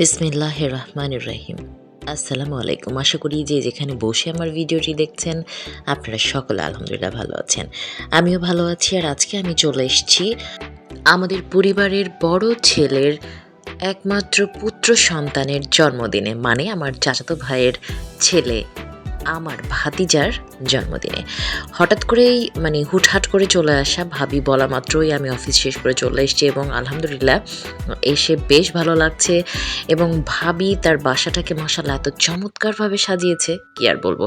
বিসমিল্লাহ রহমান রহিম। আসসালামু আলাইকুম আশা করি যে যেখানে বসে আমার ভিডিওটি দেখছেন, আপনারা সকলে আলহামদুলিল্লাহ ভালো আছেন। আমিও ভালো আছি আর আজকে আমি চলে এসেছি আমাদের পরিবারের বড় ছেলের একমাত্র পুত্র সন্তানের জন্মদিনে মানে আমার চাচাতো ভাইয়ের ছেলে আমার ভাতিজার জন্মদিনে। হঠাৎ করেই মানে হুটহাট করে চলে আসা ভাবি বলা মাত্রই আমি অফিস শেষ করে চলে এসেছি এবং আলহামদুলিল্লাহ এসে বেশ ভালো লাগছে এবং ভাবি তার বাসাটাকে মশালা এত চমৎকারভাবে সাজিয়েছে, কি আর বলব।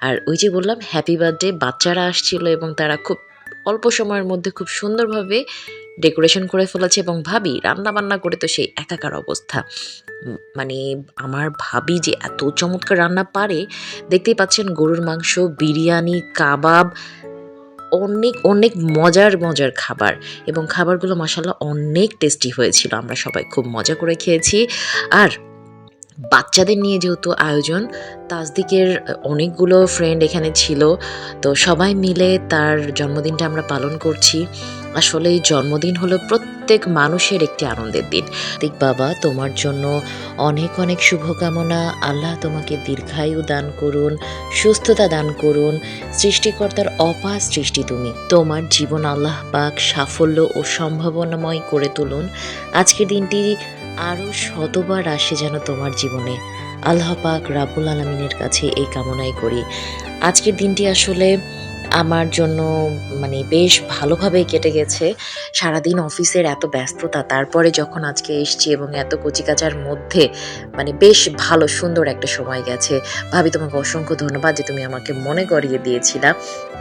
আর ওই যে বললাম হ্যাপি বার্থডে বাচ্চারা আসছিল এবং তারা খুব অল্প সময়ের মধ্যে খুব সুন্দরভাবে ডেকোরেশন করে ফেলেছে এবং ভাবি রান্না বান্না করে তো সেই একাকার অবস্থা। মানে আমার ভাবি যে এত চমৎকার রান্না পারে, দেখতেই পাচ্ছেন গরুর মাংস, বিরিয়ানি, কাবাব, অনেক অনেক মজার মজার খাবার এবং খাবারগুলো মাসাল্লাহ অনেক টেস্টি হয়েছিল। আমরা সবাই খুব মজা করে খেয়েছি। আর বাচ্চাদের নিয়ে যেহেতু আয়োজন, তাজদিকের অনেকগুলো ফ্রেন্ড এখানে ছিল। তো সবাই মিলে তার জন্মদিনটা আমরা পালন করছি। আসলে এই জন্মদিন হলো প্রত্যেক মানুষের একটি আনন্দের দিন। দিক বাবা তোমার জন্য অনেক অনেক শুভকামনা। আল্লাহ তোমাকে দীর্ঘায়ু দান করুন, সুস্থতা দান করুন। সৃষ্টিকর্তার অপার সৃষ্টি তুমি। তোমার জীবন আল্লাহ পাক সাফল্য ও সম্ভাবনাময় করে তুলুন। আজকের দিনটি আরও শতবার আসে যেন তোমার জীবনে। আল্লাহ পাক রাবুল আলমিনের কাছে এই কামনাই করি। আজকের দিনটি আসলে আমার জন্য মানে বেশ ভালোভাবে কেটে গেছে। সারাদিন অফিসের এত ব্যস্ততা, তারপরে যখন আজকে এসছি এবং এত কচিকাচার মধ্যে মানে বেশ ভালো, সুন্দর একটা সময় গেছে। ভাবি, তোমাকে অসংখ্য ধন্যবাদ যে তুমি আমাকে মনে করিয়ে দিয়েছিলা।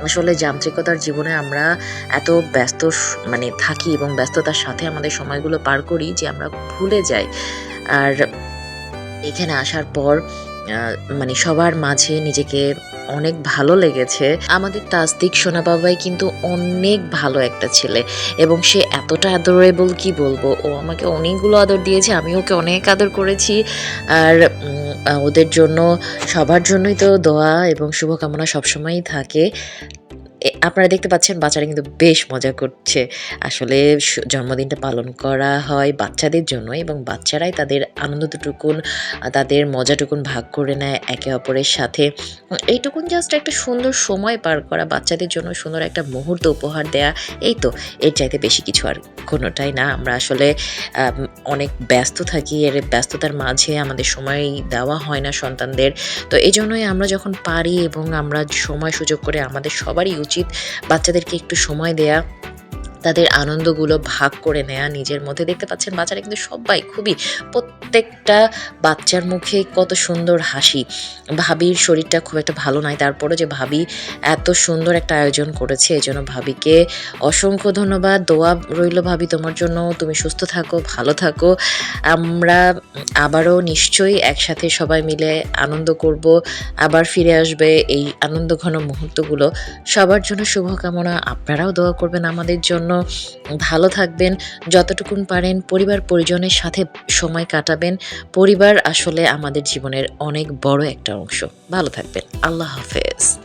আসলে যান্ত্রিকতার জীবনে আমরা এত ব্যস্ত মানে থাকি এবং ব্যস্ততার সাথে আমাদের সময়গুলো পার করি যে আমরা ভুলে যাই। আর এখানে আসার পর মানে সবার মাঝে নিজেকে অনেক ভালো লেগেছে। আমাদের তাসদিক সোনা বাবাই কিন্তু অনেক ভালো একটা ছেলে এবং সে এতটা আদরেবল কি বলব? ও আমাকে অনেকগুলো আদর দিয়েছে, আমি ওকে অনেক আদর করেছি। আর ওদের জন্য, সবার জন্যই তো দোয়া এবং শুভকামনা সবসময়ই থাকে। আপনারা দেখতে পাচ্ছেন বাচ্চারা কিন্তু বেশ মজা করছে। আসলে জন্মদিনটা পালন করা হয় বাচ্চাদের জন্য এবং বাচ্চারাই তাদের আনন্দটুকুন তাদের মজাটুকুন ভাগ করে নেয় একে অপরের সাথে। এইটুকুন জাস্ট একটা সুন্দর সময় পার করা, বাচ্চাদের জন্য সুন্দর একটা মুহূর্ত উপহার দেয়া, এই তো। এর চাইতে বেশি কিছু আর কোনোটাই না। আমরা আসলে অনেক ব্যস্ত থাকি, এর ব্যস্ততার মাঝে আমাদের সময় দেওয়া হয় না সন্তানদের। তো এই জন্যই আমরা যখন পারি এবং আমরা সময় সুযোগ করে আমাদের সবারই উচিত বাচ্চাদেরকে একটু সময় দেয়া তাদের আনন্দগুলো ভাগ করে নেয়া নিজের মধ্যে। দেখতে পাচ্ছেন বাচ্চারা কিন্তু সবাই খুবই প্রত্যেকটা বাচ্চার মুখে কত সুন্দর হাসি। ভাবির শরীরটা খুব একটা ভালো নয়। তারপরও যে ভাবি এত সুন্দর একটা আয়োজন করেছে এই জন্য ভাবিকে অসংখ্য ধন্যবাদ। দোয়া রইল, ভাবি, তোমার জন্য। তুমি সুস্থ থাকো, ভালো থাকো। আমরা আবারও নিশ্চয়ই একসাথে সবাই মিলে আনন্দ করব। আবার ফিরে আসবে এই আনন্দ ঘন মুহূর্তগুলো। সবার জন্য শুভকামনা। আপনারাও দোয়া করবেন আমাদের জন্য। ভালো থাকবেন, যতটুকুন পারেন পরিবার পরিজনের সাথে সময় কাটাবেন। পরিবার আসলে আমাদের জীবনের অনেক বড় একটা অংশ। ভালো থাকবেন। আল্লাহ হাফেজ।